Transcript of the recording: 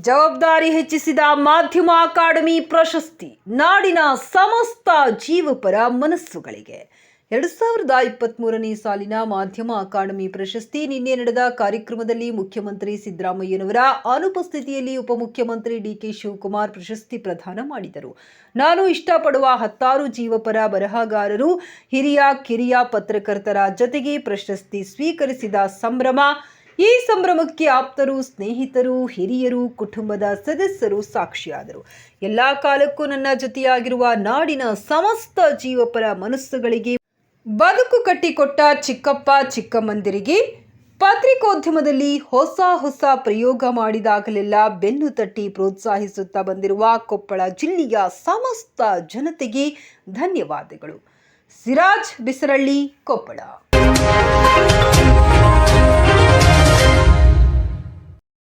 ಜವಾಬ್ದಾರಿ ಹೆಚ್ಚಿಸಿದ ಮಾಧ್ಯಮ ಅಕಾಡೆಮಿ ಪ್ರಶಸ್ತಿ ನಾಡಿನ ಸಮಸ್ತ ಜೀವಪರ ಮನಸ್ಸುಗಳಿಗೆ. ಎರಡು ಸಾವಿರದ ಇಪ್ಪತ್ತ್ಮೂರನೇ ಸಾಲಿನ ಮಾಧ್ಯಮ ಅಕಾಡೆಮಿ ಪ್ರಶಸ್ತಿ ನಿನ್ನೆ ನಡೆದ ಕಾರ್ಯಕ್ರಮದಲ್ಲಿ ಮುಖ್ಯಮಂತ್ರಿ ಸಿದ್ದರಾಮಯ್ಯನವರ ಅನುಪಸ್ಥಿತಿಯಲ್ಲಿ ಉಪಮುಖ್ಯಮಂತ್ರಿ ಡಿಕೆ ಶಿವಕುಮಾರ್ ಪ್ರಶಸ್ತಿ ಪ್ರದಾನ ಮಾಡಿದರು. ನಾನು ಇಷ್ಟಪಡುವ ಹತ್ತಾರು ಜೀವಪರ ಬರಹಗಾರರು, ಹಿರಿಯ ಕಿರಿಯ ಪತ್ರಕರ್ತರ ಜೊತೆಗೆ ಪ್ರಶಸ್ತಿ ಸ್ವೀಕರಿಸಿದ ಸಂಭ್ರಮ ಈ ಸಂಭ್ರಮಕ್ಕೆ ಆಪ್ತರು, ಸ್ನೇಹಿತರು, ಹಿರಿಯರು, ಕುಟುಂಬದ ಸದಸ್ಯರು ಸಾಕ್ಷಿಯಾದರು. ಎಲ್ಲ ಕಾಲಕ್ಕೂ ನನ್ನ ಜೊತೆಯಾಗಿರುವ ನಾಡಿನ ಸಮಸ್ತ ಜೀವಪರ ಮನಸ್ಸುಗಳಿಗೆ ಬದುಕು ಕಟ್ಟಿಕೊಟ್ಟ ಚಿಕ್ಕಪ್ಪ ಚಿಕ್ಕಮ್ಮಂದಿರಿಗೆ ಪತ್ರಿಕೋದ್ಯಮದಲ್ಲಿ ಹೊಸ ಹೊಸ ಪ್ರಯೋಗ ಮಾಡಿದಾಗಲೆಲ್ಲ ಬೆನ್ನು ತಟ್ಟಿ ಪ್ರೋತ್ಸಾಹಿಸುತ್ತಾ ಬಂದಿರುವ ಕೊಪ್ಪಳ ಜಿಲ್ಲೆಯ ಸಮಸ್ತ ಜನತೆಗೆ ಧನ್ಯವಾದಗಳು. ಸಿರಾಜ್ ಬಿಸರಳ್ಳಿ, ಕೊಪ್ಪಳ.